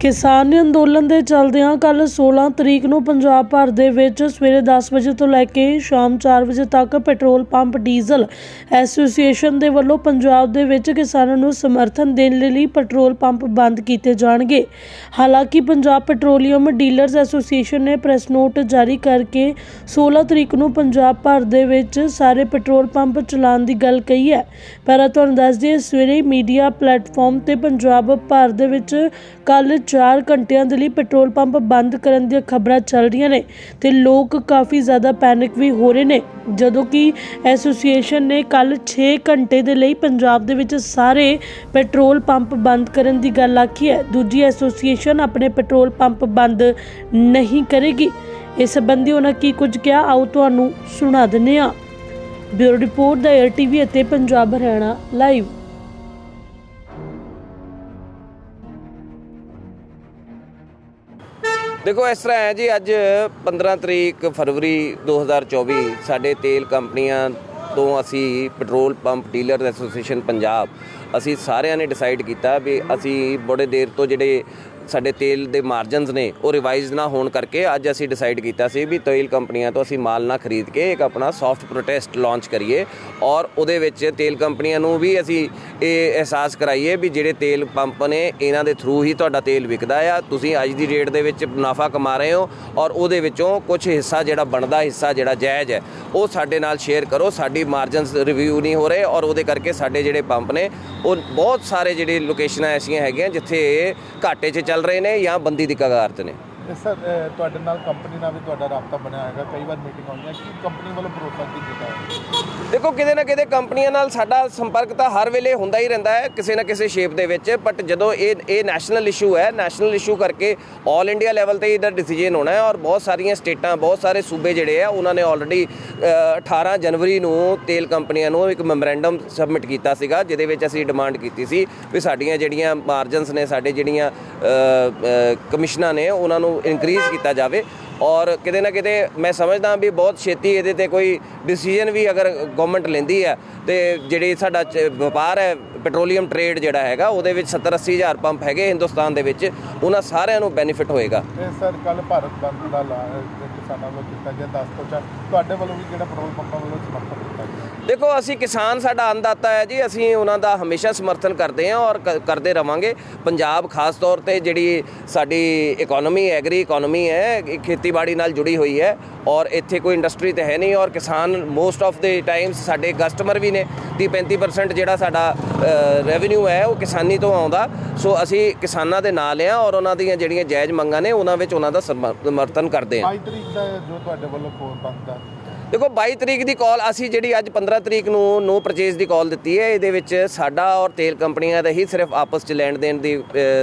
ਕਿਸਾਨ ਅੰਦੋਲਨ ਦੇ ਚੱਲਦਿਆਂ ਕੱਲ 16 ਤਰੀਕ ਨੂੰ ਪੰਜਾਬ ਭਰ ਦੇ ਵਿੱਚ ਸਵੇਰੇ 10 ਵਜੇ ਤੋਂ ਲੈ ਕੇ ਸ਼ਾਮ 4 ਵਜੇ ਤੱਕ ਪੈਟਰੋਲ ਪੰਪ, ਡੀਜ਼ਲ ਐਸੋਸੀਏਸ਼ਨ ਦੇ ਵੱਲੋਂ ਪੰਜਾਬ ਦੇ ਵਿੱਚ ਕਿਸਾਨਾਂ ਨੂੰ ਸਮਰਥਨ ਦੇਣ ਲਈ ਪੈਟਰੋਲ ਪੰਪ ਬੰਦ ਕੀਤੇ ਜਾਣਗੇ। ਹਾਲਾਂਕਿ ਪੰਜਾਬ ਪੈਟਰੋਲੀਅਮ ਡੀਲਰਸ ਐਸੋਸੀਏਸ਼ਨ ਨੇ ਪ੍ਰੈਸ ਨੋਟ ਜਾਰੀ ਕਰਕੇ 16 ਤਰੀਕ ਨੂੰ ਪੰਜਾਬ ਭਰ ਦੇ ਵਿੱਚ ਸਾਰੇ ਪੈਟਰੋਲ ਪੰਪ ਚਲਾਉਣ ਦੀ ਗੱਲ ਕਹੀ ਹੈ। ਪਰ ਤੁਹਾਨੂੰ ਦੱਸ ਦਈਏ, ਸਵੇਰੇ ਮੀਡੀਆ ਪਲੇਟਫਾਰਮ ਤੇ ਪੰਜਾਬ ਭਰ ਦੇ ਵਿੱਚ ਕੱਲ 4 ਘੰਟਿਆਂ ਦੇ ਲਈ ਪੈਟਰੋਲ ਪੰਪ ਬੰਦ ਕਰਨ ਦੀਆਂ ਖਬਰਾਂ ਚੱਲ ਰਹੀਆਂ ਨੇ ਤੇ ਲੋਕ ਕਾਫੀ ਜ਼ਿਆਦਾ ਪੈਨਿਕ ਵੀ ਹੋ ਰਹੇ ਨੇ। ਜਦੋਂ ਕਿ ਐਸੋਸੀਏਸ਼ਨ ਨੇ ਕੱਲ 6 ਘੰਟੇ ਦੇ ਲਈ ਪੰਜਾਬ ਦੇ ਵਿੱਚ ਸਾਰੇ ਪੈਟਰੋਲ ਪੰਪ ਬੰਦ ਕਰਨ ਦੀ ਗੱਲ ਆਖੀ ਹੈ। ਦੂਜੀ ਐਸੋਸੀਏਸ਼ਨ ਆਪਣੇ ਪੈਟਰੋਲ ਪੰਪ ਬੰਦ ਨਹੀਂ ਕਰੇਗੀ। ਇਸ ਸੰਬੰਧੀ ਉਹਨਾਂ ਕੀ ਕੁਝ ਕਿਹਾ, ਆਓ ਤੁਹਾਨੂੰ ਸੁਣਾ ਦਿੰਨੇ ਆ ਬਿਊਰੋ ਰਿਪੋਰਟ ਦਾ ਏਅਰ ਟੀਵੀ ਅਤੇ ਪੰਜਾਬ ਹਰਿਆਣਾ ਲਾਈਵ ਦੇਖੋ, ਇਸ ਤਰ੍ਹਾਂ ਹੈ ਜੀ, ਅੱਜ 15 ਤਰੀਕ ਫਰਵਰੀ 2024 ਸਾਡੇ ਤੇਲ ਕੰਪਨੀਆਂ ਤੋਂ ਅਸੀਂ petrol pump dealer association Punjab, ਅਸੀਂ ਸਾਰਿਆਂ ਨੇ ਡਿਸਾਈਡ ਕੀਤਾ ਵੀ ਅਸੀਂ ਬੜੇ ਦੇਰ ਤੋਂ ਜਿਹੜੇ ਸਾਡੇ ਤੇਲ ਦੇ ਮਾਰਜਨਸ ਨੇ, ਉਹ ਰਿਵਾਈਜ਼ ਨਾ ਹੋਣ ਕਰਕੇ ਅੱਜ ਅਸੀਂ ਡਿਸਾਈਡ ਕੀਤਾ ਸੀ ਵੀ ਤੇਲ ਕੰਪਨੀਆਂ ਤੋਂ ਅਸੀਂ ਮਾਲ ਨਾ ਖਰੀਦ ਕੇ ਇੱਕ ਆਪਣਾ ਸੌਫਟ ਪ੍ਰੋਟੈਸਟ ਲਾਂਚ ਕਰੀਏ ਔਰ ਉਹਦੇ ਵਿੱਚ ਤੇਲ ਕੰਪਨੀਆਂ ਨੂੰ ਵੀ ਅਸੀਂ ਇਹ ਅਹਿਸਾਸ ਕਰਾਈਏ ਵੀ ਜਿਹੜੇ ਤੇਲ ਪੰਪ ਨੇ, ਇਹਨਾਂ ਦੇ ਥਰੂ ਹੀ ਤੁਹਾਡਾ ਤੇਲ ਵਿਕਦਾ ਆ, ਤੁਸੀਂ ਅੱਜ ਦੀ ਰੇਟ ਦੇ ਵਿੱਚ ਮੁਨਾਫਾ ਕਮਾ ਰਹੇ ਹੋ ਔਰ ਉਹਦੇ ਵਿੱਚੋਂ ਕੁਝ ਹਿੱਸਾ ਜਿਹੜਾ ਬਣਦਾ, ਹਿੱਸਾ ਜਿਹੜਾ ਜਾਇਜ਼ ਹੈ, ਉਹ ਸਾਡੇ ਨਾਲ ਸ਼ੇਅਰ ਕਰੋ, ਸਾਡੀ ਮਾਰਜਨਸ ਰਿਵਿਊ ਨਹੀਂ ਹੋ ਰਹੇ ਔਰ ਉਹਦੇ ਕਰਕੇ ਸਾਡੇ ਜਿਹੜੇ ਪੰਪ ਨੇ, ਉਹ ਬਹੁਤ ਸਾਰੇ ਜਿਹੜੇ ਲੋਕੇਸ਼ਨਾਂ ਐਸੀਆਂ ਹੈਗੀਆਂ ਜਿੱਥੇ ਘਾਟੇ 'ਚ ਚੱਲ ਰਹੇ ਨੇ ਜਾਂ ਬੰਦੀ ਦੀ ਕਗਾਰ 'ਤੇ ਨੇ ਸਰ ਤੁਹਾਡੇ ਨਾਲ ਕੰਪਨੀ ਨਾਲ ਵੀ ਤੁਹਾਡਾ ਰਾਬਤਾ ਬਣਿਆ ਹੈਗਾ। ਕਈ ਵਾਰ ਮੀਟਿੰਗ ਆਉਂਦੀਆਂ ਕੀ ਕੰਪਨੀ ਵੱਲੋਂ ਭਰੋਸਾ ਕੀ ਹੈ? ਦੇਖੋ ਕਿਤੇ ਨਾ ਕਿਤੇ ਕੰਪਨੀਆਂ ਨਾਲ ਸਾਡਾ ਸੰਪਰਕ ਤਾਂ ਹਰ ਵੇਲੇ ਹੁੰਦਾ ਹੀ ਰਹਿੰਦਾ ਹੈ ਕਿਸੇ ਨਾ ਕਿਸੇ ਸ਼ੇਪ ਦੇ ਵਿੱਚ। ਬਟ ਜਦੋਂ ਇਹ ਇਹ ਨੈਸ਼ਨਲ ਇਸ਼ੂ ਹੈ ਨੈਸ਼ਨਲ ਇਸ਼ੂ ਕਰਕੇ 올 ਇੰਡੀਆ ਲੈਵਲ ਤੇ ਇਹਦਾ ਡਿਸੀਜਨ ਹੋਣਾ ਹੈ ਔਰ ਬਹੁਤ ਸਾਰੀਆਂ ਸਟੇਟਾਂ ਬਹੁਤ ਸਾਰੇ ਸੂਬੇ ਜਿਹੜੇ ਆ ਉਹਨਾਂ ਨੇ ਆਲਰੇਡੀ 18 ਜਨਵਰੀ ਨੂੰ ਤੇਲ ਕੰਪਨੀਆਂ ਨੂੰ ਇੱਕ ਮੈਮੋਰੈਂਡਮ ਸਬਮਿਟ ਕੀਤਾ ਸੀਗਾ, ਜਿਹਦੇ ਵਿੱਚ ਅਸੀਂ ਡਿਮਾਂਡ ਕੀਤੀ ਸੀ ਵੀ ਸਾਡੀਆਂ ਜਿਹੜੀਆਂ ਮਾਰਜਨਸ ਨੇ, ਸਾਡੇ ਜਿਹੜੀਆਂ ਕਮਿਸ਼ਨਾਂ ਨੇ, ਉਹਨਾਂ ਨੂੰ ਇਨਕਰੀਜ਼ ਕੀਤਾ ਜਾਵੇ। ਔਰ ਕਿਤੇ ਨਾ ਕਿਤੇ ਮੈਂ ਸਮਝਦਾ ਵੀ ਬਹੁਤ ਛੇਤੀ ਇਹਦੇ ਤੇ ਕੋਈ ਡਿਸੀਜਨ ਵੀ ਅਗਰ ਗਵਰਨਮੈਂਟ ਲੈਂਦੀ ਹੈ ਤੇ ਜਿਹੜੀ ਸਾਡਾ ਵਪਾਰ ਹੈ ਪੈਟਰੋਲੀਅਮ ਟ੍ਰੇਡ ਜਿਹੜਾ ਹੈਗਾ ਉਹਦੇ ਵਿੱਚ 70 80 ਹਜ਼ਾਰ ਪੰਪ ਹੈਗੇ ਹਿੰਦੁਸਤਾਨ ਦੇ ਵਿੱਚ ਉਹਨਾਂ ਸਾਰਿਆਂ ਨੂੰ ਬੈਨੀਫਿਟ ਹੋਏਗਾ। ਸਰ ਕੱਲ ਭਾਰਤ ਬੰਦ ਦਾ ਕਿਸਾਨਾਂ ਵੱਲੋਂ ਕੀਤਾ ਗਿਆ 10 ਤੋਂ 4 ਤੁਹਾਡੇ ਵੱਲੋਂ ਵੀ ਕਿਹੜਾ ਪੈਟਰੋਲ ਪੰਪਾਂ ਵੱਲੋਂ ਸਮਰਥਨ ਕੀਤਾ ਗਿਆ? ਦੇਖੋ ਅਸੀਂ ਕਿਸਾਨ ਸਾਡਾ ਅੰਨਦਾਤਾ ਹੈ ਜੀ ਅਸੀਂ ਉਹਨਾਂ ਦਾ ਹਮੇਸ਼ਾ ਸਮਰਥਨ ਕਰਦੇ ਹਾਂ ਔਰ ਕਰਦੇ ਰਵਾਂਗੇ। ਪੰਜਾਬ ਖਾਸ ਤੌਰ ਤੇ ਜਿਹੜੀ ਸਾਡੀ ਇਕਨੋਮੀ ਐਗਰੀ ਇਕਨੋਮੀ ਹੈ ਇਹ ਖੇਤੀਬਾੜੀ ਨਾਲ ਜੁੜੀ ਹੋਈ ਹੈ ਔਰ ਇੱਥੇ ਕੋਈ ਇੰਡਸਟਰੀ ਤੇ ਹੈ ਨਹੀਂ ਔਰ ਕਿਸਾਨ ਮੋਸਟ ਆਫ ਦੇ ਟਾਈਮਸ ਸਾਡੇ ਕਸਟਮਰ ਵੀ ਨੇ 30 35% ਜਿਹੜਾ ਸਾਡਾ ਰੈਵਨਿਊ ਹੈ ਉਹ ਕਿਸਾਨੀ ਤੋਂ ਆਉਂਦਾ। ਸੋ ਅਸੀਂ ਕਿਸਾਨਾਂ ਦੇ ਨਾਲ ਆ ਔਰ ਉਹਨਾਂ ਦੀਆਂ ਜਿਹੜੀਆਂ ਜਾਇਜ਼ ਮੰਗਾਂ ਨੇ, ਉਹਨਾਂ ਵਿੱਚ ਉਹਨਾਂ ਦਾ ਸਮਰ- ਸਮਰਥਨ ਕਰਦੇ ਹਾਂ। 22 ਤਰੀਕ ਦਾ ਜੋ ਤੁਹਾਡੇ ਵੱਲੋਂ ਕੋਲ ਬੰਦ ਦਾ ਦੇਖੋ 22 ਤਰੀਕ ਦੀ ਕਾਲ ਅਸੀਂ ਜਿਹੜੀ ਅੱਜ 15 ਤਰੀਕ ਨੂੰ ਨੋ ਪਰਚੇਜ਼ ਦੀ ਕਾਲ ਦਿੱਤੀ ਹੈ, ਇਹਦੇ ਵਿੱਚ ਸਾਡਾ ਔਰ ਤੇਲ ਕੰਪਨੀਆਂ ਦਾ ਹੀ ਸਿਰਫ ਆਪਸ 'ਚ ਲੈਣ ਦੇਣ ਦੀ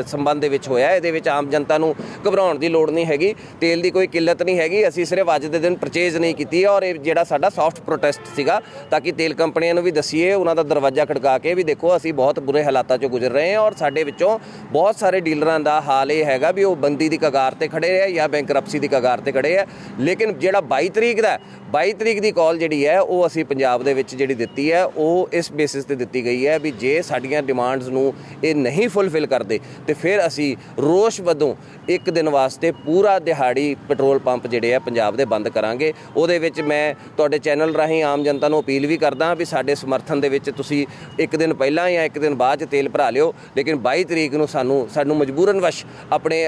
ਸੰਬੰਧ ਦੇ ਵਿੱਚ ਹੋਇਆ। ਇਹਦੇ ਵਿੱਚ ਆਮ ਜਨਤਾ ਨੂੰ ਘਬਰਾਉਣ ਦੀ ਲੋੜ ਨਹੀਂ ਹੈਗੀ। ਤੇਲ ਦੀ ਕੋਈ ਕਿੱਲਤ ਨਹੀਂ ਹੈਗੀ। ਅਸੀਂ ਸਿਰਫ ਅੱਜ ਦੇ ਦਿਨ ਪਰਚੇਜ਼ ਨਹੀਂ ਕੀਤੀ ਔਰ ਇਹ ਜਿਹੜਾ ਸਾਡਾ ਸੌਫਟ ਪ੍ਰੋਟੈਸਟ ਸੀਗਾ, ਤਾਂ ਕਿ ਤੇਲ ਕੰਪਨੀਆਂ ਨੂੰ ਵੀ ਦਸੀਏ, ਉਹਨਾਂ ਦਾ ਦਰਵਾਜ਼ਾ ਖੜਕਾ ਕੇ ਵੀ ਦੇਖੋ, ਅਸੀਂ ਬਹੁਤ ਬੁਰੇ ਹਾਲਾਤਾਂ 'ਚੋਂ ਗੁਜ਼ਰ ਰਹੇ ਹਾਂ ਔਰ ਸਾਡੇ ਵਿੱਚੋਂ ਬਹੁਤ ਸਾਰੇ ਡੀਲਰਾਂ ਦਾ ਹਾਲ ਇਹ ਹੈਗਾ ਵੀ ਉਹ ਬੰਦੀ ਦੀ ਕਗਾਰ ਤੇ ਖੜੇ ਹੈ ਜਾਂ ਬੈਂਕਰਪਸੀ ਦੀ ਕਗਾਰ ਤੇ ਖੜੇ ਹੈ। ਲੇਕਿਨ ਜਿਹੜਾ 22 ਤਰੀਕ ਦਾ 22 ਤਰੀਕ ਦੀ ਕਾਲ ਜਿਹੜੀ ਹੈ, ਉਹ ਅਸੀਂ ਪੰਜਾਬ ਦੇ ਵਿੱਚ ਜਿਹੜੀ ਦਿੱਤੀ ਹੈ, ਉਹ ਇਸ ਬੇਸਿਸ ਤੇ ਦਿੱਤੀ ਗਈ ਹੈ ਵੀ ਜੇ ਸਾਡੀਆਂ ਡਿਮਾਂਡਸ ਨੂੰ ਇਹ ਨਹੀਂ ਫੁੱਲਫਿਲ ਕਰਦੇ, ਤੇ ਫਿਰ ਅਸੀਂ ਰੋਸ਼ ਵਜੋਂ ਇੱਕ ਦਿਨ ਵਾਸਤੇ ਪੂਰਾ ਦਿਹਾੜੀ ਪੈਟਰੋਲ ਪੰਪ ਜਿਹੜੇ ਆ ਪੰਜਾਬ ਦੇ ਬੰਦ ਕਰਾਂਗੇ। ਉਹਦੇ ਵਿੱਚ ਮੈਂ ਤੁਹਾਡੇ ਚੈਨਲ ਰਾਹੀਂ ਆਮ ਜਨਤਾ ਨੂੰ ਅਪੀਲ ਵੀ ਕਰਦਾ ਵੀ ਸਾਡੇ ਸਮਰਥਨ ਦੇ ਵਿੱਚ ਤੁਸੀਂ ਇੱਕ ਦਿਨ ਪਹਿਲਾਂ ਜਾਂ ਇੱਕ ਦਿਨ ਬਾਅਦ ਚ ਤੇਲ ਭਰਾ ਲਿਓ, ਲੇਕਿਨ 22 ਤਰੀਕ ਨੂੰ ਸਾਨੂੰ ਸਾਨੂੰ ਮਜਬੂਰਨ ਵਸ਼ ਆਪਣੇ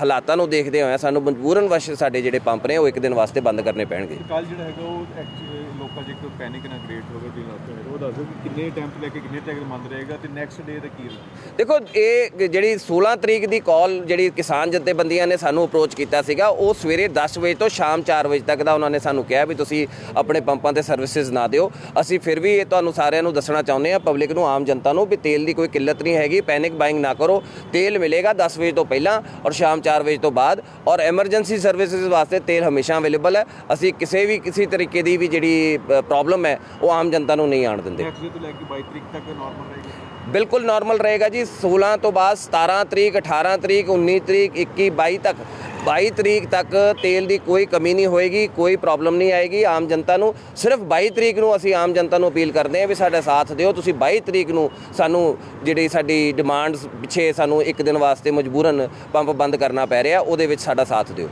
ਹਾਲਾਤਾਂ ਨੂੰ ਦੇਖਦੇ ਹੋਏ ਸਾਨੂੰ ਮਜਬੂਰਨ ਵਸ਼ ਸਾਡੇ ਜਿਹੜੇ ਪੰਪ ਨੇ, ਉਹ ਇੱਕ ਦਿਨ ਵਾਸਤੇ ਬੰਦ ਕਰਨੇ ਪੈਣਗੇ। ਜਿਹੜਾ ਹੈਗਾ, ਉਹ ਐਕਚੁਅਲੀ ਲੋਕਾਂ 'ਚ ਇੱਕ ਪੈਨਿਕ ਨਾ ਕ੍ਰੀਏਟ ਹੋ ਗਿਆ ਲੱਗਦਾ ਹੈ ਉਹ ਦੱਸੋ ਕਿ ਕਿੰਨੇ ਟਾਈਮ ਲੈ ਕੇ ਕਿੰਨੇ ਤੱਕ ਬੰਦ ਰਹੇਗਾ ਤੇ ਨੈਕਸਟ ਡੇ ਦਾ ਕੀ ਰਹੇਗਾ ਦੇਖੋ, ਇਹ ਜਿਹੜੀ 16 ਤਰੀਕ ਦੀ ਕਾਲ ਜਿਹੜੀ ਕਿਸਾਨ ਜਥੇਬੰਦੀਆਂ ਨੇ ਸਾਨੂੰ ਅਪਰੋਚ ਕੀਤਾ ਸੀਗਾ, ਉਹ ਸਵੇਰੇ 10 ਵਜੇ ਤੋਂ ਸ਼ਾਮ 4 ਵਜੇ ਤੱਕ ਦਾ ਉਹਨਾਂ ਨੇ ਸਾਨੂੰ ਕਿਹਾ ਵੀ ਤੁਸੀਂ ਆਪਣੇ ਪੰਪਾਂ ਤੇ ਸਰਵਿਸਿਜ਼ ਨਾ ਦਿਓ। ਅਸੀਂ ਫਿਰ ਵੀ ਇਹ ਤੁਹਾਨੂੰ ਸਾਰਿਆਂ ਨੂੰ ਦੱਸਣਾ ਚਾਹੁੰਦੇ ਹਾਂ ਪਬਲਿਕ ਨੂੰ, ਆਮ ਜਨਤਾ ਨੂੰ ਵੀ ਤੇਲ ਦੀ ਕੋਈ ਕਿੱਲਤ ਨਹੀਂ ਹੈਗੀ ਪੈਨਿਕ ਬਾਇੰਗ ਨਾ ਕਰੋ। ਤੇਲ ਮਿਲੇਗਾ 10 ਵਜੇ ਤੋਂ ਪਹਿਲਾਂ ਔਰ ਸ਼ਾਮ 4 ਵਜੇ ਤੋਂ ਬਾਅਦ ਔਰ ਐਮਰਜੈਂਸੀ ਸਰਵਿਸਿਜ਼ ਵਾਸਤੇ ਤੇਲ ਹਮੇਸ਼ਾ ਅਵੇਲੇਬਲ ਹੈ। ਅਸੀਂ ਕਿਸੇ ਵੀ ਕਿਸੇ ਤਰੀਕੇ ਦੀ ਵੀ ਜਿਹੜੀ ਪ੍ਰੋਬਲਮ ਹੈ ਉਹ ਆਮ ਜਨਤਾ ਨੂੰ ਨਹੀਂ ਆਣ ਦਿੰਦੇ। ਨੈਕਸਟ ਡੇ ਤੋਂ ਲੈ ਕੇ 22 ਤਰੀਕ ਤੱਕ ਨਾਰਮਲ ਰਹੇਗਾ ਬਿਲਕੁਲ ਨਾਰਮਲ ਰਹੇਗਾ ਜੀ। 16 ਤੋਂ ਬਾਅਦ 17 ਤਰੀਕ 18 ਤਰੀਕ 19 ਤਰੀਕ 21 22 ਤੱਕ 22 ਤਰੀਕ ਤੱਕ ਤੇਲ ਦੀ ਕੋਈ ਕਮੀ ਨਹੀਂ ਹੋਏਗੀ ਕੋਈ ਪ੍ਰੋਬਲਮ ਨਹੀਂ ਆਏਗੀ ਆਮ ਜਨਤਾ ਨੂੰ। ਸਿਰਫ 22 ਤਰੀਕ ਨੂੰ ਅਸੀਂ ਆਮ ਜਨਤਾ ਨੂੰ ਅਪੀਲ ਕਰਦੇ ਹਾਂ ਵੀ ਸਾਡਾ ਸਾਥ ਦਿਓ। ਤੁਸੀਂ 22 ਤਰੀਕ ਨੂੰ ਸਾਨੂੰ ਜਿਹੜੀ ਸਾਡੀ ਡਿਮਾਂਡਸ ਪਿੱਛੇ ਸਾਨੂੰ ਇੱਕ ਦਿਨ ਵਾਸਤੇ ਮਜਬੂਰਨ ਪੰਪ ਬੰਦ ਕਰਨਾ ਪੈ ਰਿਹਾ ਉਹਦੇ ਵਿੱਚ ਸਾਡਾ ਸਾਥ ਦਿਓ।